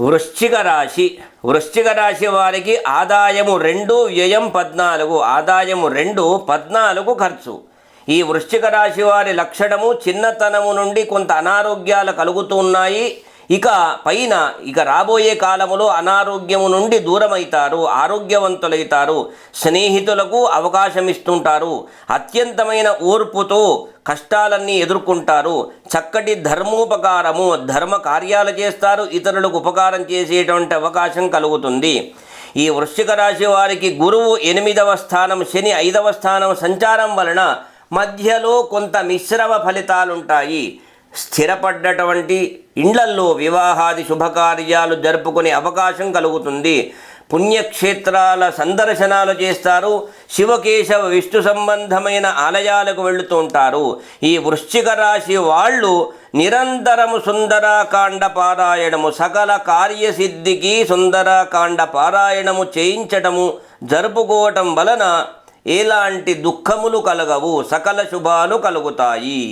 వృశ్చిక రాశి వృశ్చిక రాశి వారికి ఆదాయము రెండు వ్యయం పద్నాలుగు. ఆదాయము రెండు పద్నాలుగు ఖర్చు. ఈ వృశ్చిక రాశి వారి లక్షణము చిన్నతనము నుండి కొంత అనారోగ్యాలు కలుగుతున్నాయి ఇక పైన ఇక రాబోయే కాలములో అనారోగ్యము నుండి దూరమవుతారు ఆరోగ్యవంతులైతారు స్నేహితులకు అవకాశం ఇస్తుంటారు అత్యంతమైన ఓర్పుతో కష్టాలన్నీ ఎదుర్కొంటారు చక్కటి ధర్మోపకారము ధర్మ కార్యాలు చేస్తారు ఇతరులకు ఉపకారం చేసేటువంటి అవకాశం కలుగుతుంది. ఈ వృశ్చిక రాశి వారికి గురువు ఎనిమిదవ స్థానం శని ఐదవ స్థానం సంచారం వలన మధ్యలో కొంత మిశ్రమ ఫలితాలుంటాయి. స్థిరపడ్డటువంటి ఇండ్లల్లో వివాహాది శుభకార్యాలు జరుపుకునే అవకాశం కలుగుతుంది. పుణ్యక్షేత్రాల సందర్శనాలు చేస్తారు. శివకేశవ విష్ణు సంబంధమైన ఆలయాలకు వెళుతూ ఉంటారు. ఈ వృశ్చిక రాశి వాళ్ళు నిరంతరము సుందరాకాండ పారాయణము సకల కార్యసిద్ధికి సుందరాకాండ పారాయణము చేయించటము జరుపుకోవటం వలన ఎలాంటి దుఃఖములు కలగవు సకల శుభాలు కలుగుతాయి.